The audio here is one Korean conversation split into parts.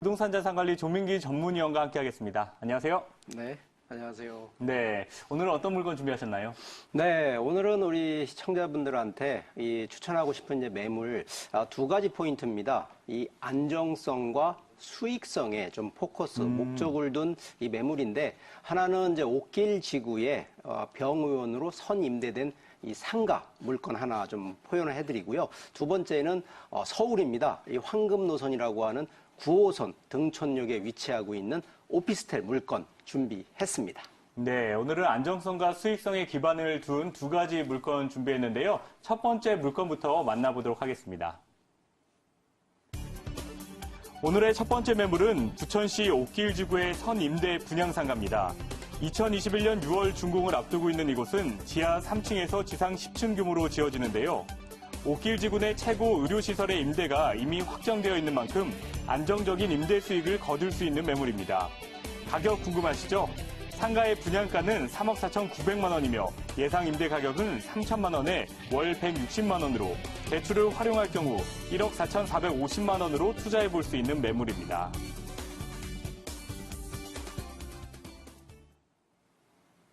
부동산 자산관리 조민기 전문위원과 함께하겠습니다. 안녕하세요. 네, 안녕하세요. 네, 오늘은 어떤 물건 준비하셨나요? 네, 오늘은 우리 시청자분들한테 이 추천하고 싶은 이제 매물 아, 두 가지 포인트입니다. 이 안정성과 수익성에 좀 포커스, 목적을 둔 이 매물인데 하나는 이제 옥길 지구에 어, 병의원으로 선임대된 이 상가 물건 하나 좀 포연을 해드리고요. 두 번째는 어, 서울입니다. 이 황금 노선이라고 하는 9호선 등촌역에 위치하고 있는 오피스텔 물건 준비했습니다. 네, 오늘은 안정성과 수익성에 기반을 둔 두 가지 물건 준비했는데요. 첫 번째 물건부터 만나보도록 하겠습니다. 오늘의 첫 번째 매물은 부천시 옥길 지구의 선임대 분양상가입니다. 2021년 6월 준공을 앞두고 있는 이곳은 지하 3층에서 지상 10층 규모로 지어지는데요. 옥길 지구 내 최고 의료시설의 임대가 이미 확정되어 있는 만큼 안정적인 임대 수익을 거둘 수 있는 매물입니다. 가격 궁금하시죠? 상가의 분양가는 3억 4천9백만 원이며 예상 임대 가격은 3천만 원에 월 160만 원으로 대출을 활용할 경우 1억 4천4백오십만 원으로 투자해 볼 수 있는 매물입니다.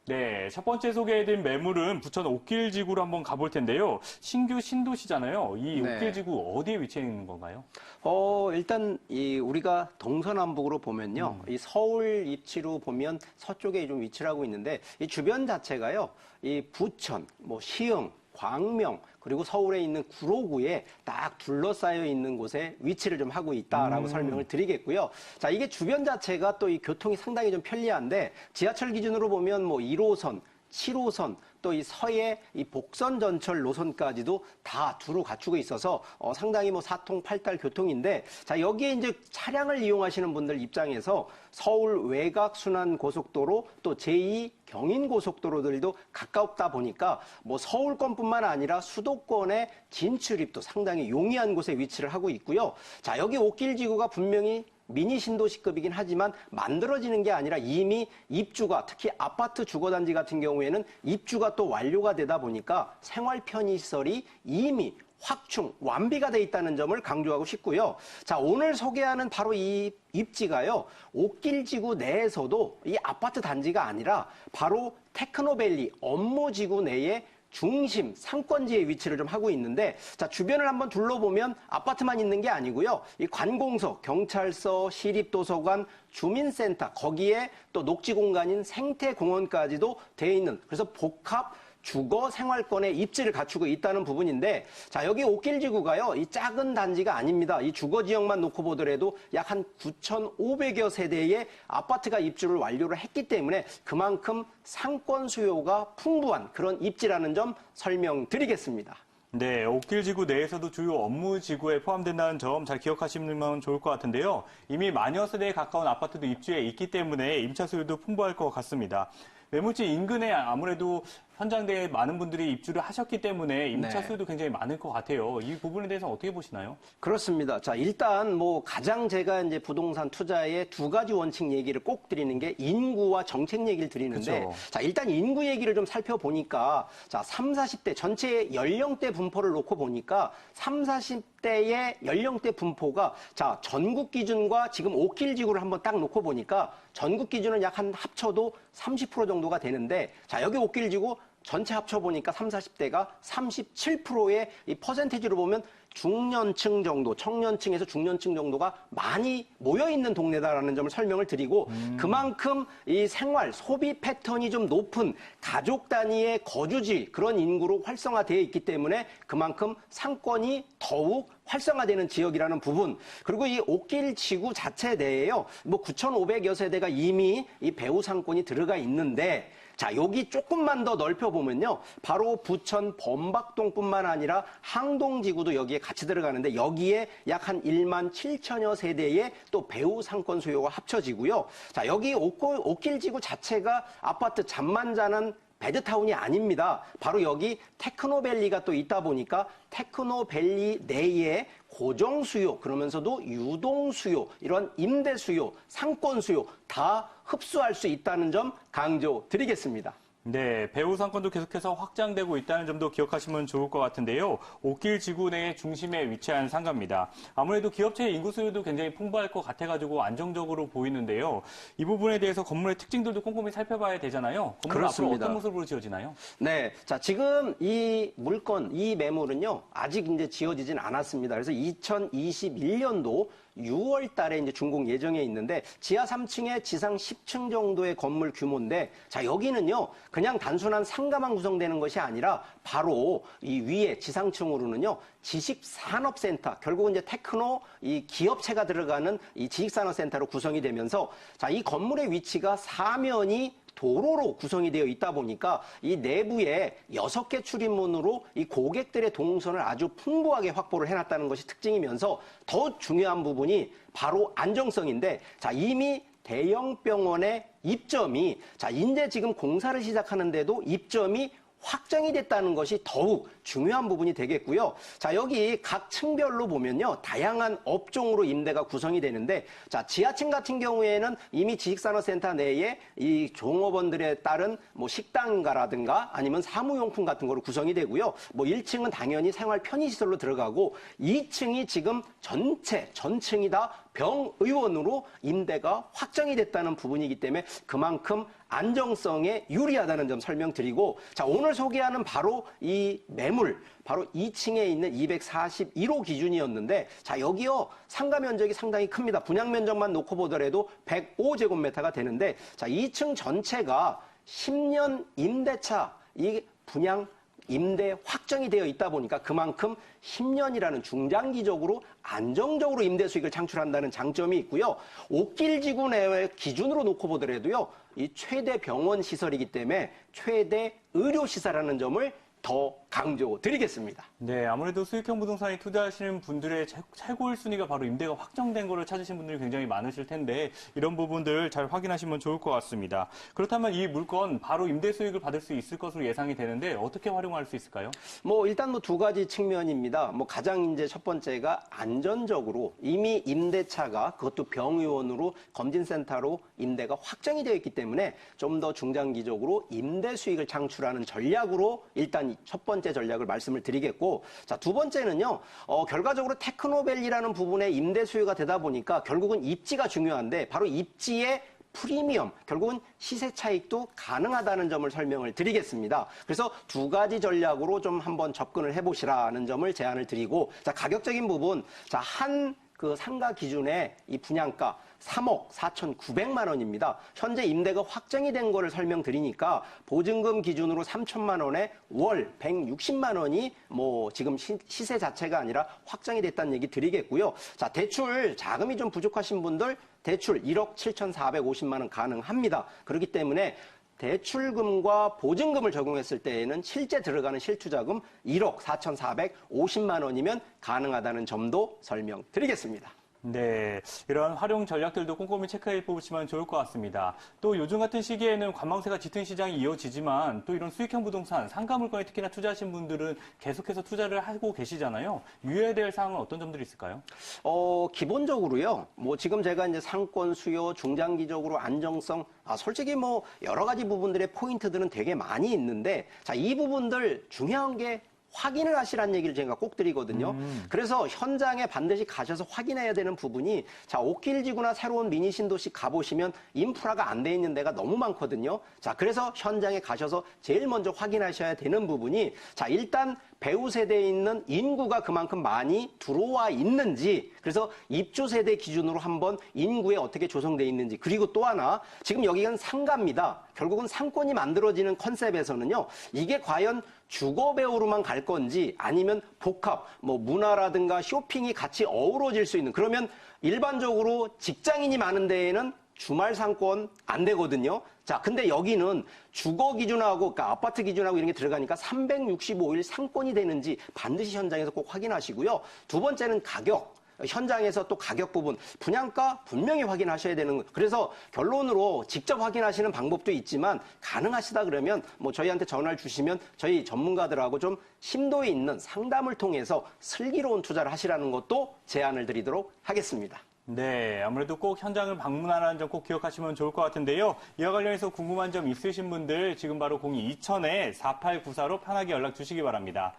네, 첫 번째 소개해드린 매물은 부천 옥길지구로 한번 가볼 텐데요. 신규 신도시잖아요. 이 네. 옥길지구 어디에 위치해 있는 건가요? 어, 일단 이 우리가 동서남북으로 보면요. 이 서울 입지로 보면 서쪽에 좀 위치를 하고 있는데 이 주변 자체가요. 이 부천, 뭐 시흥, 광명 그리고 서울에 있는 구로구에 딱 둘러싸여 있는 곳에 위치를 좀 하고 있다라고 설명을 드리겠고요. 자, 이게 주변 자체가 또 이 교통이 상당히 좀 편리한데 지하철 기준으로 보면 뭐 1호선 7호선 또 이 서해 이 복선 전철 노선까지도 다 두루 갖추고 있어서 어, 상당히 뭐 사통 팔달 교통인데 자 여기에 이제 차량을 이용하시는 분들 입장에서 서울 외곽 순환 고속도로 또 제2 경인 고속도로들도 가깝다 보니까 뭐 서울권뿐만 아니라 수도권의 진출입도 상당히 용이한 곳에 위치를 하고 있고요. 자 여기 옥길 지구가 분명히 미니 신도시급이긴 하지만 만들어지는 게 아니라 이미 입주가 특히 아파트 주거단지 같은 경우에는 입주가 또 완료가 되다 보니까 생활 편의시설이 이미 확충, 완비가 돼 있다는 점을 강조하고 싶고요. 자, 오늘 소개하는 바로 이 입지가요. 옥길지구 내에서도 이 아파트 단지가 아니라 바로 테크노밸리 업무지구 내에 중심 상권지의 위치를 좀 하고 있는데 자 주변을 한번 둘러보면 아파트만 있는 게 아니고요. 이 관공서 경찰서 시립도서관 주민센터 거기에 또 녹지 공간인 생태공원까지도 돼 있는 그래서 복합 주거 생활권의 입지를 갖추고 있다는 부분인데 자 여기 옥길지구가요 이 작은 단지가 아닙니다 이 주거 지역만 놓고 보더라도 약 한 9,500여 세대의 아파트가 입주를 완료를 했기 때문에 그만큼 상권 수요가 풍부한 그런 입지라는 점 설명드리겠습니다. 네, 옥길지구 내에서도 주요 업무지구에 포함된다는 점 잘 기억하시면 좋을 것 같은데요. 이미 만여 세대에 가까운 아파트도 입주해 있기 때문에 임차 수요도 풍부할 것 같습니다. 매물지 인근에 아무래도 현장대에 많은 분들이 입주를 하셨기 때문에 임차 네. 수요도 굉장히 많을 것 같아요. 이 부분에 대해서 어떻게 보시나요? 그렇습니다. 자, 일단 뭐 가장 제가 이제 부동산 투자의 두 가지 원칙 얘기를 꼭 드리는 게 인구와 정책 얘기를 드리는데 그쵸. 자, 일단 인구 얘기를 좀 살펴보니까 자, 3, 40대 전체 연령대 분포를 놓고 보니까 3, 40대의 연령대 분포가 자, 전국 기준과 지금 옥길 지구를 한번 딱 놓고 보니까 전국 기준은 약 한 합쳐도 30% 정도가 되는데 자, 여기 옥길 지구 전체 합쳐보니까 3, 40대가 37%의 이 퍼센테이지로 보면 중년층 정도, 청년층에서 중년층 정도가 많이 모여 있는 동네다라는 점을 설명을 드리고 그만큼 이 생활, 소비 패턴이 좀 높은 가족 단위의 거주지 그런 인구로 활성화되어 있기 때문에 그만큼 상권이 더욱 활성화되는 지역이라는 부분. 그리고 이 옥길 지구 자체 내에요. 뭐 9,500여 세대가 이미 이 배후 상권이 들어가 있는데 자, 여기 조금만 더 넓혀보면요. 바로 부천 범박동뿐만 아니라 항동지구도 여기에 같이 들어가는데 여기에 약 한 1만 7천여 세대의 또 배후 상권 수요가 합쳐지고요. 자, 여기 옥골, 옥길지구 자체가 아파트 잠만 자는 배드타운이 아닙니다. 바로 여기 테크노밸리가 또 있다 보니까 테크노밸리 내에 고정 수요 그러면서도 유동 수요 이런 임대 수요 상권 수요 다 흡수할 수 있다는 점 강조 드리겠습니다. 네, 배우 상권도 계속해서 확장되고 있다는 점도 기억하시면 좋을 것 같은데요. 옥길 지구 내의 중심에 위치한 상가입니다. 아무래도 기업체의 인구 수요도 굉장히 풍부할 것 같아가지고 안정적으로 보이는데요. 이 부분에 대해서 건물의 특징들도 꼼꼼히 살펴봐야 되잖아요. 건물 앞으로 그렇습니다. 어떤 모습으로 지어지나요? 네. 자, 지금 이 물건, 이 매물은요, 아직 이제 지어지진 않았습니다. 그래서 2021년도 6월 달에 이제 준공 예정에 있는데 지하 3층에 지상 10층 정도의 건물 규모인데 자, 여기는요, 그냥 단순한 상가만 구성되는 것이 아니라 바로 이 위에 지상층으로는요, 지식산업센터, 결국은 이제 테크노 이 기업체가 들어가는 이 지식산업센터로 구성이 되면서 자, 이 건물의 위치가 사면이 도로로 구성이 되어 있다 보니까 이 내부에 여섯 개 출입문으로 이 고객들의 동선을 아주 풍부하게 확보를 해놨다는 것이 특징이면서 더 중요한 부분이 바로 안정성인데 자 이미 대형 병원의 입점이 자 이제 지금 공사를 시작하는데도 입점이 확정이 됐다는 것이 더욱 중요한 부분이 되겠고요. 자, 여기 각 층별로 보면요. 다양한 업종으로 임대가 구성이 되는데, 자, 지하층 같은 경우에는 이미 지식산업센터 내에 이 종업원들에 따른 뭐 식당가라든가 아니면 사무용품 같은 거로 구성이 되고요. 뭐 1층은 당연히 생활 편의시설로 들어가고 2층이 지금 전체, 전층이 다 병의원으로 임대가 확정이 됐다는 부분이기 때문에 그만큼 안정성에 유리하다는 점 설명드리고 자 오늘 소개하는 바로 이 매물 바로 2층에 있는 241호 기준이었는데 자 여기요 상가 면적이 상당히 큽니다. 분양 면적만 놓고 보더라도 105제곱미터가 되는데 자 2층 전체가 10년 임대차 이 분양 임대 확정이 되어 있다 보니까 그만큼 10년이라는 중장기적으로 안정적으로 임대 수익을 창출한다는 장점이 있고요. 옥길지구 내의 기준으로 놓고 보더라도요. 이 최대 병원 시설이기 때문에 최대 의료 시설이라는 점을 더 강조드리겠습니다. 네, 아무래도 수익형 부동산에 투자하시는 분들의 최- 최고 1순위가 바로 임대가 확정된 거를 찾으신 분들이 굉장히 많으실 텐데 이런 부분들 잘 확인하시면 좋을 것 같습니다. 그렇다면 이 물건 바로 임대 수익을 받을 수 있을 것으로 예상이 되는데 어떻게 활용할 수 있을까요? 뭐 일단 뭐 두 가지 측면입니다. 뭐 가장 이제 첫 번째가 안전적으로 이미 임대차가 그것도 병의원으로 검진센터로 임대가 확정이 되어 있기 때문에 좀 더 중장기적으로 임대 수익을 창출하는 전략으로 일단 이 첫 번째 전략을 말씀을 드리겠고 자 두 번째는요 어, 결과적으로 테크노밸리라는 부분에 임대 수요가 되다 보니까 결국은 입지가 중요한데 바로 입지의 프리미엄, 결국은 시세 차익도 가능하다는 점을 설명을 드리겠습니다. 그래서 두 가지 전략으로 좀 한번 접근을 해보시라는 점을 제안을 드리고, 자, 가격적인 부분, 자, 한 그 상가 기준의 이 분양가 3억 4,900만 원입니다. 현재 임대가 확정이 된 거를 설명드리니까 보증금 기준으로 3천만 원에 월 160만 원이 뭐 지금 시, 시세 자체가 아니라 확정이 됐다는 얘기 드리겠고요. 자, 대출 자금이 좀 부족하신 분들 대출 1억 7,450만 원 가능합니다. 그렇기 때문에 대출금과 보증금을 적용했을 때에는 실제 들어가는 실투자금 1억 4,450만 원이면 가능하다는 점도 설명드리겠습니다. 네, 이런 활용 전략들도 꼼꼼히 체크해 보시면 좋을 것 같습니다. 또 요즘 같은 시기에는 관망세가 짙은 시장이 이어지지만 또 이런 수익형 부동산, 상가 물건에 특히나 투자하신 분들은 계속해서 투자를 하고 계시잖아요. 유의해야 될 사항은 어떤 점들이 있을까요? 어, 기본적으로요. 뭐 지금 제가 이제 상권 수요, 중장기적으로 안정성, 아, 솔직히 뭐 여러 가지 부분들의 포인트들은 되게 많이 있는데 자, 이 부분들 중요한 게 확인을 하시라는 얘기를 제가 꼭 드리거든요. 그래서 현장에 반드시 가셔서 확인해야 되는 부분이 자, 옥길지구나 새로운 미니 신도시 가보시면 인프라가 안 돼 있는 데가 너무 많거든요. 자, 그래서 현장에 가셔서 제일 먼저 확인하셔야 되는 부분이 자, 일단 배우 세대에 있는 인구가 그만큼 많이 들어와 있는지 그래서 입주 세대 기준으로 한번 인구에 어떻게 조성돼 있는지 그리고 또 하나 지금 여기는 상가입니다. 결국은 상권이 만들어지는 컨셉에서는요. 이게 과연 주거 배우로만 갈 건지 아니면 복합 뭐 문화라든가 쇼핑이 같이 어우러질 수 있는 그러면 일반적으로 직장인이 많은 데에는 주말 상권 안 되거든요. 자, 근데 여기는 주거 기준하고, 그러니까 아파트 기준하고 이런 게 들어가니까 365일 상권이 되는지 반드시 현장에서 꼭 확인하시고요. 두 번째는 가격. 현장에서 또 가격 부분, 분양가 분명히 확인하셔야 되는 거. 그래서 결론으로 직접 확인하시는 방법도 있지만 가능하시다 그러면 뭐 저희한테 전화를 주시면 저희 전문가들하고 좀 심도 있는 상담을 통해서 슬기로운 투자를 하시라는 것도 제안을 드리도록 하겠습니다. 네, 아무래도 꼭 현장을 방문하라는 점 꼭 기억하시면 좋을 것 같은데요. 이와 관련해서 궁금한 점 있으신 분들 지금 바로 02-2000에 4894로 편하게 연락 주시기 바랍니다.